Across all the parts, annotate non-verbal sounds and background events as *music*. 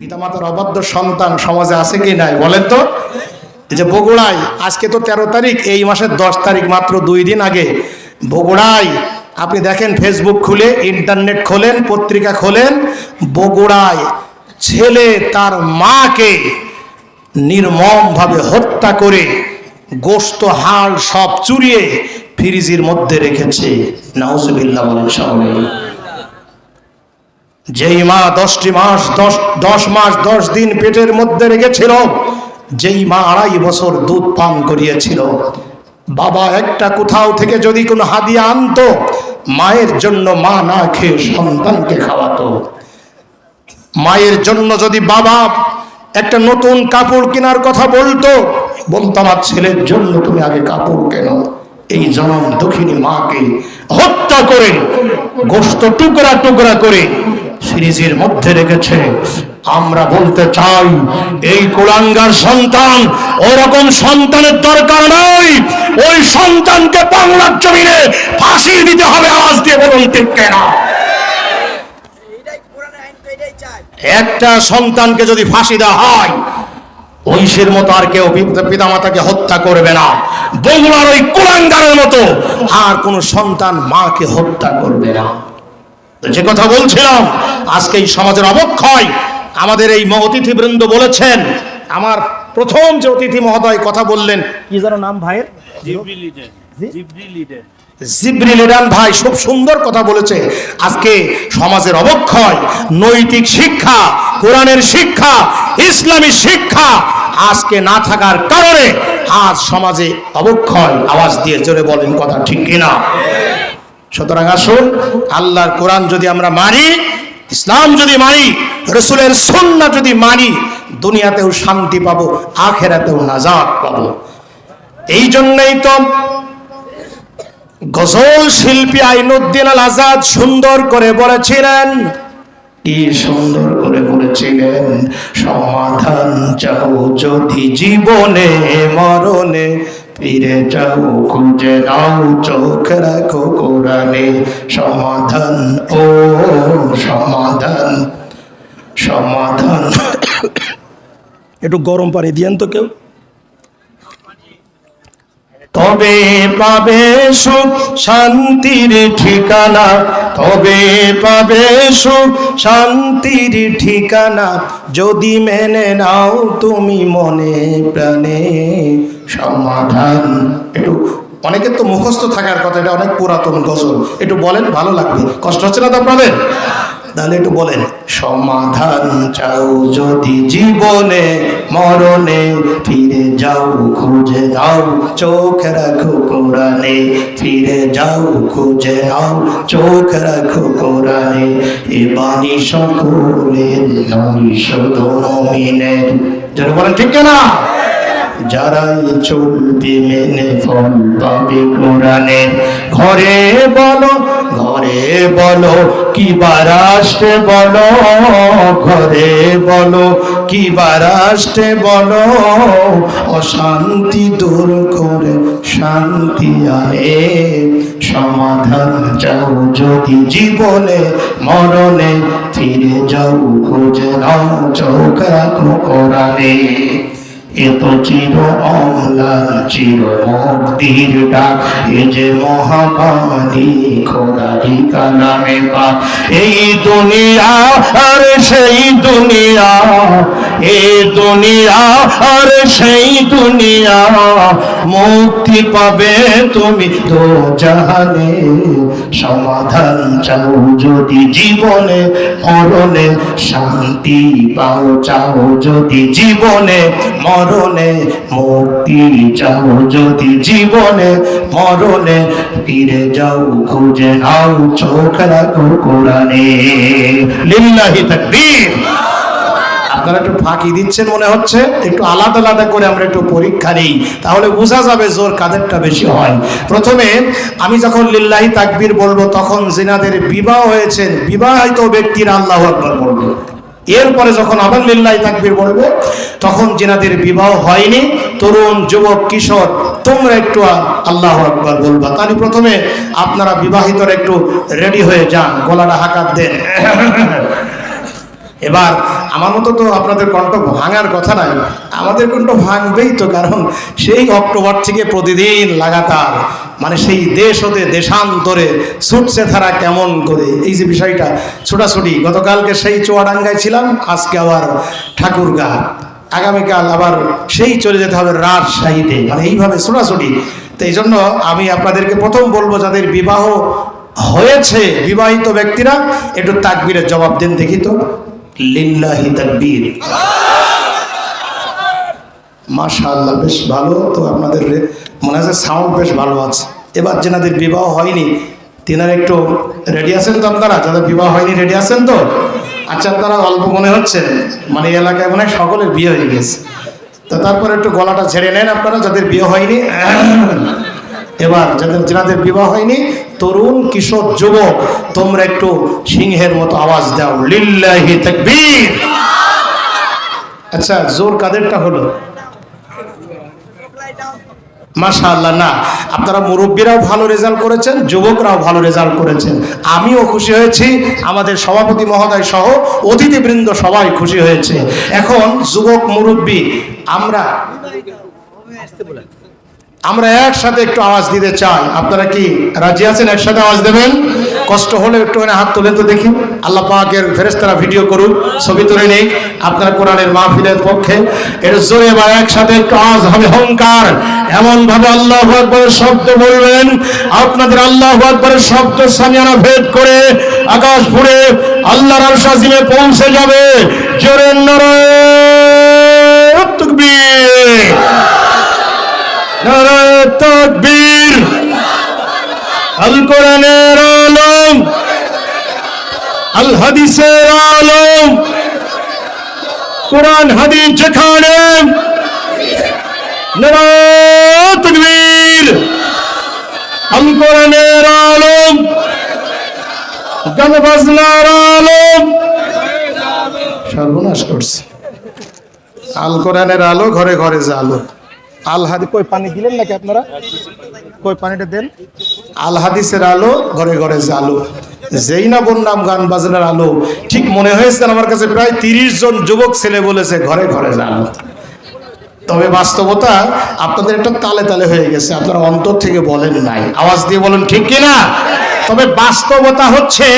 পিতামাতার অবাধ্য সন্তান সমাজে আছে কি নাই? বলেন তো। এই যে বগুড়ায়, আজকে তো তেরো তারিখ, এই মাসের দশ তারিখ মাত্র দুই দিন আগে। বগুড়ায়, আপনি দেখেন ফেসবুক খুলে ইন্টারনেট খোলেন, পত্রিকা খোলেন, বগুড়ায় ছেলে তার মাকে নির্মমভাবে হত্যা করে গোস্ত, হাড় সব চুরিয়ে ফ্রিজের মধ্যে রেখেছে। নাউজুবিল্লাহ বলেন সকলে যেই মা দশটি মাস, দশ দশ মাস, দশ দিন পেটের মধ্যে রেখেছিল, যেই মা আড়াই বছর দুধ পান করিয়েছিল। বাবা একটা কোথাও থেকে যদি কোনো হাদিয়া আনতো, মায়ের জন্য মা না খেয়ে সন্তানকে খাওয়াতো। মায়ের জন্য যদি বাবা একটা নতুন কাপড় কেনার কথা বলতো বলতো, আমার ছেলের জন্য তুমি আগে কাপড় কেনো। এই জনম দক্ষিণী মাকে হত্যা করে, গোস্ত টুকরা টুকরা করে সিরিজের মধ্যে রেখেছে। আমরা বলতে চাই, এই কুলাঙ্গার সন্তান ওরকম সন্তানের দরকার নয় ওই সন্তানকে বাংলার জমিনে ফাঁসি দিতে হবে, আওয়াজ দিয়ে বলুন, ঠিক কেনা? একটা সন্তানকে যদি ফাঁসি দেওয়া হয়, ঐশের মতো আর কেউ পিতা মাতাকে হত্যা করবে না। বগুড়ার ওই কুলাঙ্গারের মতো আর কোন সন্তান মাকে হত্যা করবে না। যে কথা বলছিলাম আজকে এই সমাজের অবক্ষয় আমাদের এই অতিথিবৃন্দ বলেছেন আমার প্রথম যে অতিথি মহোদয় কথা বললেন কি যেন নাম ভাইয়ের? জিবরি ভাই খুব সুন্দর কথা বলেছে আজকে সমাজের অবক্ষয় নৈতিক শিক্ষা কোরআনের শিক্ষা ইসলামী শিক্ষা আজকে না থাকার কারণে আজ সমাজে অবক্ষয় আওয়াজ দিয়ে জোরে বলেন কথা ঠিক কিনা? সুতরাং আসুন, আল্লাহর কোরআন যদি আমরা মানি, ইসলাম যদি মানি, রসুলের সন্না যদি মানি, দুনিয়াতেও শান্তি পাবো, আখেরাতেও নাজাত পাবো। এই জন্যই তো গজল শিল্পী আইনুদ্দিন আল আজাদ সুন্দর করে বলেছিলেন, কি সুন্দর করে বলেছিলেন, সমাধান চাও যদি জীবনে, মরণে। ফিরে যাও খুঁজে নাও চোখ রাখো কোরআনে। সমাধান ও সমাধান সমাধান। একটু গরম পানি দিয়েন তো কেউ। তবে পাবে সুখ শান্তির ঠিকানা। তবে পাবে সুখ শান্তির ঠিকানা। যদি মেনে নাও তুমি মনে প্রাণে। সমাধান। একটু অনেকের তো মুখস্থ থাকার কথা, এটা অনেক পুরাতন গজল। একটু বলেন, ভালো লাগবে। কষ্ট হচ্ছে না তো আপনাদের? তাহলে একটু বলেন। সমাধান চাও যদি জীবনে, মরণে ফিরে যাও, খুঁজে নাও চোখ রাখো কোরআনে, ফিরে যাও, খুঁজে নাও চোখ রাখো কোরআনে, এ বাণী সকলের নয়, শুধু নমিনের যেন বলেন, ঠিক না যারাই চলবে মেনে ফল পাবে কোরআনে। ঘরে বলো ঘরে বলো কি বারাষ্ট্রে বলো, ঘরে বলো কি বারাষ্ট্রে বলো, অশান্তি দূর করে শান্তি আনে। সমাধান চাও যদি জীবনে, মরণে ফিরে যাও, খুঁজে নাও চোখ রাখো কোরআনে। এত চির অম্লান চির মুক্তির এ যে মহাবাণী খোদারি কালামে পাক। এই দুনিয়া, আর সেই দুনিয়া। এই দুনিয়া, আর সেই দুনিয়া। মুক্তি পাবে তুমি তো জাহানে। সমাধান চাও যদি জীবনে মরণে শান্তি পাও চাও যদি জীবনে। মরণে মুক্তি চাও যদি জীবনে মরণে ফিরে যাও খুঁজে নাও চোখ রাখো কোরআনে। লিল্লাহি তাকবীর। আপনারা একটু ফাঁকি দিচ্ছেন মনে হচ্ছে? একটু আলাদা আলাদা করে আমরা একটু পরীক্ষা নিই। তাহলে বোঝা যাবে জোর কাদেরটা বেশি হয়। প্রথমে আমি যখন লিল্লাহি তাকবীর বলব তখন জিনাদের বিবাহ হয়েছে বিবাহিত ব্যক্তির আল্লাহ আকবার বলব। এরপরে যখন আবার লিল্লাই তাকবির বলব তখন জিনাদের বিবাহ হয়নি, তরুণ, যুবক, কিশোর, তোমরা একটু আল্লাহ একবার বলবা। তাহলে প্রথমে আপনারা বিবাহিতরা একটু রেডি হয়ে যান, গলাটা হাকাত দেন। এবার আমার মতো তো আপনাদের কণ্ঠ ভাঙার কথা নাই। আমাদের কণ্ঠ ভাঙবেই তো, কারণ সেই অক্টোবর থেকে প্রতিদিন লাগাতার মানে সেই দেশ হতে দেশান্তরে ছুটছে তারা কেমন করে? এই যে বিষয়টা, ছোটাছুটি, গতকালকে সেই চুয়াডাঙ্গায় ছিলাম, আজকে আবার ঠাকুরগা। আগামীকাল আবার সেই চলে যেতে হবে রাজশাহীতে মানে এইভাবে ছোটাছুটি। তো এই জন্য আমি আপনাদেরকে প্রথম বলব, যাদের বিবাহ হয়েছে, বিবাহিত ব্যক্তিরা, একটু তাকবিরের জবাব দেন দেখি তো। লিল্লাহি তাকবীর। মাশাআল্লাহ, বেশ ভালো। তো আপনাদের মনে আছে সাউন্ড বেশ ভালো আছে। এবার যেনাদের বিবাহ হয়নি, তেনারা একটু রেডি আছেন তো আপনারা? যাদের বিবাহ হয়নি রেডি আছেন তো? আচ্ছা আপনারা অল্প মনে হচ্ছে মানে এই এলাকায় মনে হয় সকলের বিয়ে হয়ে গেছে। তো তারপর একটু গলাটা ছেড়ে নেন আপনারা, যাদের বিয়ে হয়নি। এবার যাদের যেনাদের বিবাহ হয়নি, তরুণ, কিশোর, যুবক, তোমরা একটু সিংহের মতো আওয়াজ দাও, লিল্লাহি তাকবীর। আচ্ছা জোর কাদেরটা হলো? মাশাআল্লাহ, না। আপনারা মুরব্বীরাও ভালো রেজাল্ট করেছেন, যুবকরাও ভালো রেজাল্ট করেছেন। আমিও খুশি হয়েছি, আমাদের সভাপতি মহোদয় সহ অতিথিবৃন্দ সবাই খুশি হয়েছে। এখন যুবক, মুরব্বী, আমরা আমরা একসাথে একটু আওয়াজ দিতে চাই। আপনারা কি রাজি আছেন? একসাথে আওয়াজ দেবেন? কষ্ট হলে একটুখানি হাত তুলেন তো দেখি। আল্লাহ পাকের ফেরেস্তারা ভিডিও করুক, ছবি তুলে নেই আপনারা কোরআনের মাহফিলের পক্ষে। এটা জোরে বা একসাথে একটু আওয়াজ হবে হংকার এমন ভাবে আল্লাহ আকবরের শব্দ বলবেন। আপনাদের আল্লাহ আকবরের শব্দ সামিয়ানা ভেদ করে আকাশ পুড়ে আল্লাহর আলসাজিমে পৌঁছে যাবে। জোরে নারায়ণ তাকবীর। আল কোরআনের আলম। আল হাদিসের আলম। কোরআন, হাদিস যেখানে। তাকবীর। আল কোরআনের আলম। গান বাজনার আলম। সর্বনাশ করছে। আল কোরআনের আলো ঘরে ঘরে যে আলো আল হাদি কই পানি দিলেন নাকি আপনারা? কই পানিটা দেন? আল হাদিসের আলো ঘরে ঘরে আলো। যেই না বললাম গান বাজনার আলো। ঠিক মনে হয়েছে আমার কাছে প্রায় তিরিশ জন যুবক ছেলে বলেছে, ঘরে ঘরে আলো। তবে বাস্তবতা আপনাদের একটা তালে তালে হয়ে গেছে, আপনারা অন্তর থেকে বলেন নাই। আওয়াজ দিয়ে বলেন, ঠিক কিনা? তবে বাস্তবতা হচ্ছে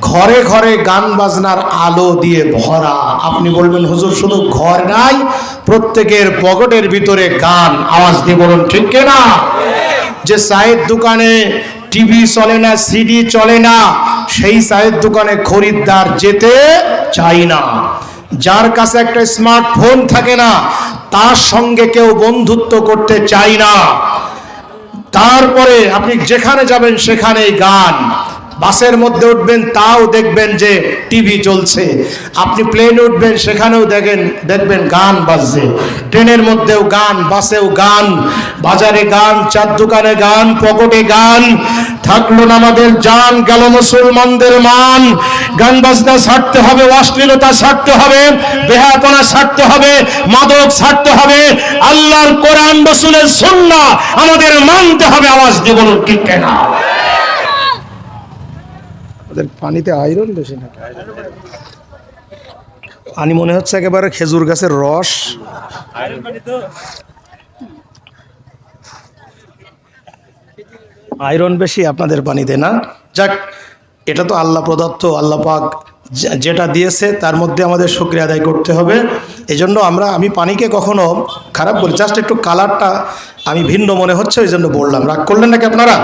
ঘরে ঘরে গান বাজনার আলো দিয়ে ভরা। আপনি বলবেন, হুজুর, শুধু ঘর নাই, প্রত্যেকের পকেটের ভিতরে গান। আওয়াজ দিয়ে বলুন, ঠিক কিনা যে চায়ের দোকানে টিভি চলে না সিডি চলে না, সেই চায়ের দোকানে খরিদ্দার যেতে চাই না। যার কাছে একটা স্মার্টফোন থাকে না, তার সঙ্গে কেউ বন্ধুত্ব করতে চাই না। তারপরে আপনি যেখানে যাবেন, সেখানেই গান। বাসের মধ্যে উঠবেন, তাও দেখবেন যে টিভি চলছে। আপনি প্লেনে উঠবেন, সেখানেও দেখেন, দেখবেন গান বাজছে। ট্রেনের মধ্যেও গান, বাসেও গান, বাজারে গান, চার দোকানে গান, পকেটে গান। থাকল না আমাদের জান, গেল মুসলমানদের মান। গান বাজনা ছাড়তে হবে, অশ্লীলতা ছাড়তে হবে বেহাপনা ছাড়তে হবে, মাদক ছাড়তে হবে। আল্লাহর কোরআন, রসুলের সুন্না আমাদের মানতে হবে, আওয়াজ দিয়ে বলুন ঠিক কেনা। ওদের পানিতে আয়রন বেশি না। পানি মনে হচ্ছে একেবারে খেজুর গাছের রস। আয়রন বেশি আপনাদের পানিতে না? যাক, এটা তো আল্লাহ প্রদত্ত, আল্লাহ পাক যেটা দিয়েছে তার মধ্যে আমাদের শুক্রিয়া আদায় করতে হবে। এই জন্য আমরা, আমি পানিকে কখনো খারাপ বলি জাস্ট একটু কালারটা আমি ভিন্ন মনে হচ্ছে, ওই জন্য বললাম। রাগ করলেন নাকি আপনারা?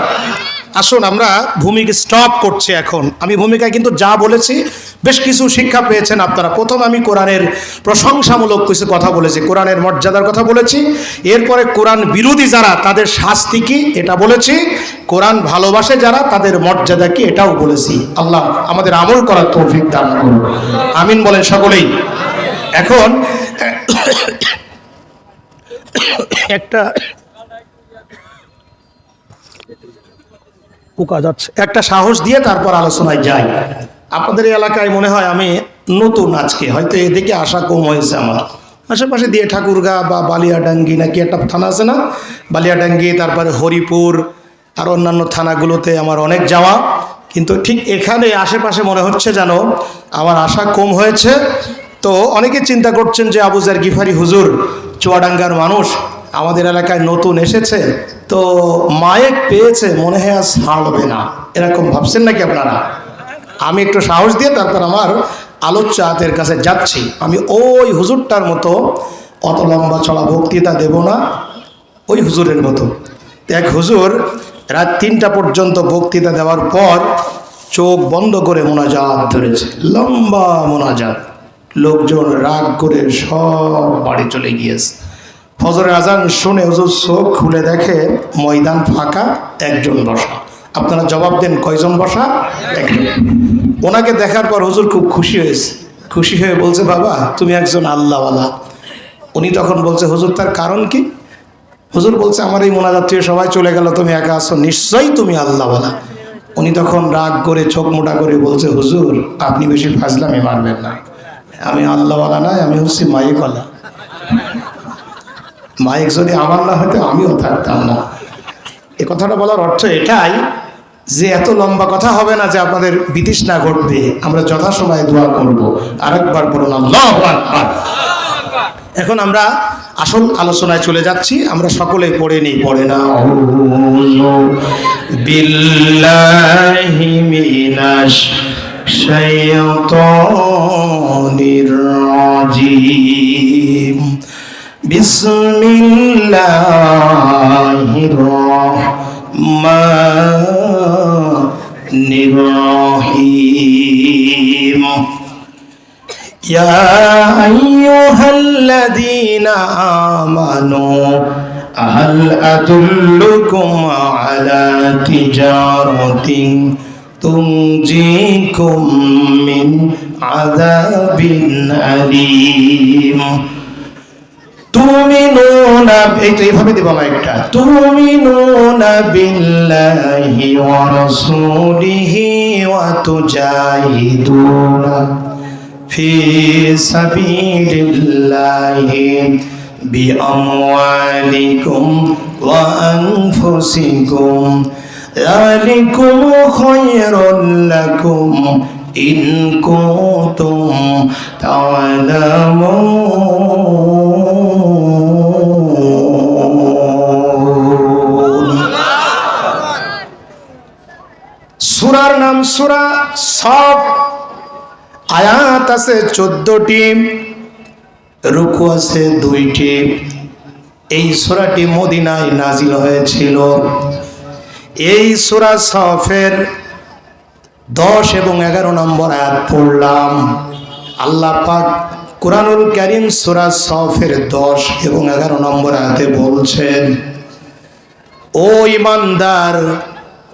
আসুন, আমরা ভূমিকে স্টপ করছি এখন। আমি ভূমিকায় কিন্তু যা বলেছি, বেশ কিছু শিক্ষা পেয়েছেন আপনারা। প্রথম আমি কোরআনের প্রশংসামূলক কিছু কথা বলেছি, কোরআনের মর্যাদার কথা বলেছি। এরপরে কোরআন বিরোধী যারা, তাদের শাস্তি কি? এটা বলেছি। কোরআন ভালোবাসে যারা, তাদের মর্যাদা কি? এটাও বলেছি। আল্লাহ আমাদের আমল করার তৌফিক দান করুন। আমিন বলেন সকলেই। এখন, *coughs* একটা পোকা যাচ্ছে। একটা সাহস দিয়ে তারপর আলোচনায় যাই। আপনাদের এলাকায় মনে হয় আমি নতুন আজকে, হয়তো এদিকে আসা কম হয়েছে আমার। আশেপাশে দিয়ে ঠাকুরগা বা বালিয়াডাঙ্গি নাকি একটা থানা আছে না? বালিয়াডাঙ্গি, তারপরে হরিপুর, আর অন্যান্য থানাগুলোতে আমার অনেক যাওয়া। কিন্তু ঠিক এখানে আশেপাশে মনে হচ্ছে যেন আমার আশা কম হয়েছে। তো অনেকে চিন্তা করছেন যে আবুজার গিফারি হুজুর, চুয়াডাঙ্গার মানুষ আমাদের এলাকায় নতুন এসেছে, তো মায়েক পেয়েছে, মনে হয় আর ছাড়বে না। এরকম ভাবছেন নাকি আপনারা? আমি একটু সাহস দিয়ে তারপর আমার আলোচ্য আয়াতের কাছে যাচ্ছি। আমি ওই হুজুরটার মতো, অত লম্বা চড়া বক্তৃতা দেব না, ওই হুজুরের মতো। এক হুজুর রাত তিনটা পর্যন্ত বক্তৃতা দেওয়ার পর চোখ বন্ধ করে মোনাজাত ধরেছে। লম্বা মোনাজাত। লোকজন রাগ করে সব বাড়ি চলে গিয়েছে। ফজরের আজান শুনে হুজুর চোখ খুলে দেখে ময়দান ফাঁকা, একজন বসা। আপনারা জবাব দেন, কয়জন বসা? একজন। ওনাকে দেখার পর হুজুর খুব খুশি হয়েছে। খুশি হয়ে বলছে, বাবা, তুমি একজন আল্লাহওয়ালা। উনি তখন বলছে, হুজুর, তার কারণ কি? হুজুর বলছে, আমার এই মোনাজাত সবাই চলে গেল, তুমি একা আসো নিশ্চয়ই তুমি আল্লাহওয়ালা। উনি তখন রাগ করে, চোখ মোটা করে বলছে, হুজুর, আপনি বেশি ফাজলামি মারবেন না। আমি আল্লাহওয়ালা নয়, আমি হচ্ছি মাইকওয়ালা। মাইক যদি আমার না হতো, আমিও থাকতাম না। এ কথাটা বলার অর্থ এটাই যে এত লম্বা কথা হবে না যে আপনাদের বিদেশ না ঘটবে। আমরা যথাসময়ে দোয়া করব। আরেকবার বলুন এখন আমরা আসল আলোচনায় চলে যাচ্ছি। আমরা সকলে পড়ে নিই, পড়ে না বিল্লাহি মিনাশ শাইতানির রাজিম। بسم الله الرحمن الرحيم يا أيها الذين آمنوا هل أدلكم على تجارة تنجيكم من عذاب أليم তুমিনুন এই তো এইভাবে দেবো মাইকটা তুমিনুন বিল্লাহি ওয়া রাসূলিহি ওয়া তুজাহিদুনা في سبيل الله بأموالكم وأنفسكم ذلكم خير لكم إن كنتم تعلمون সুরা সব আয়াত আছে চোদ্দটি, রুকু আছে দুইটি। এই সুরাটি মদিনায় নাজিল হয়েছিল। এই সুরা সফের দশ এবং এগারো নম্বর আয়াত পড়লাম। আল্লাহ পাক কোরআনুল করিম সুরা সফের দশ এবং এগারো নম্বর আয়াতে বলছেন, ও ইমানদার,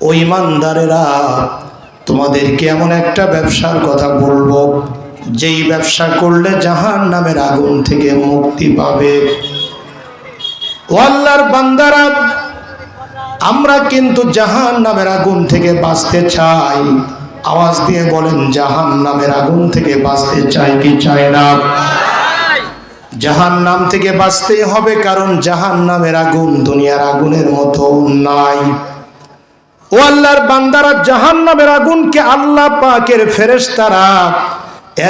ও ইমানদারেরা তোমাদেরকে এমন একটা ব্যবসার কথা বলব, যেই ব্যবসা করলে জাহান নামের আগুন থেকে মুক্তি পাবে। ও আল্লাহর বান্দারা, আমরা কিন্তু জাহান নামের আগুন থেকে বাঁচতে চাই। আওয়াজ দিয়ে বলেন জাহান নামের আগুন থেকে বাঁচতে চাই কি চাই না? জাহান নাম থেকে বাঁচতেই হবে, কারণ জাহান নামের আগুন দুনিয়ার আগুনের মতো নাই। ও আল্লাহর বান্দারা জাহান নামের আগুনকে আল্লাহ পাকের ফেরেশতারা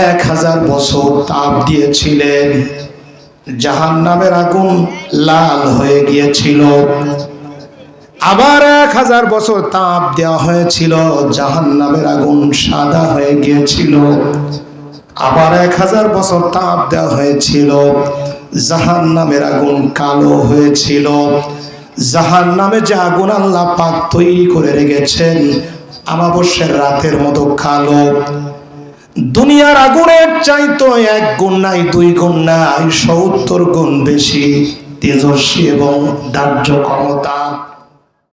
এক হাজার বছর তাপ দিয়েছিলেন। জাহান নামের আগুন লাল হয়ে গিয়েছিল। আবার এক হাজার বছর তাপ দেওয়া হয়েছিল জাহান নামের আগুন সাদা হয়ে গিয়েছিল। আবার এক হাজার বছর তাপ দেওয়া হয়েছিল জাহান নামের আগুন কালো হয়েছিল। জাহান নামে যে আগুন আল্লাহ পাক তৈরি করে রেখেছেন আমাবস্যের রাতের মতো কালো। দুনিয়ার আগুনের চাইতো এক গুণ নাই, দুই গুণ নাই, সত্তর গুণ বেশি তেজস্বী এবং দাহ্য ক্ষমতা।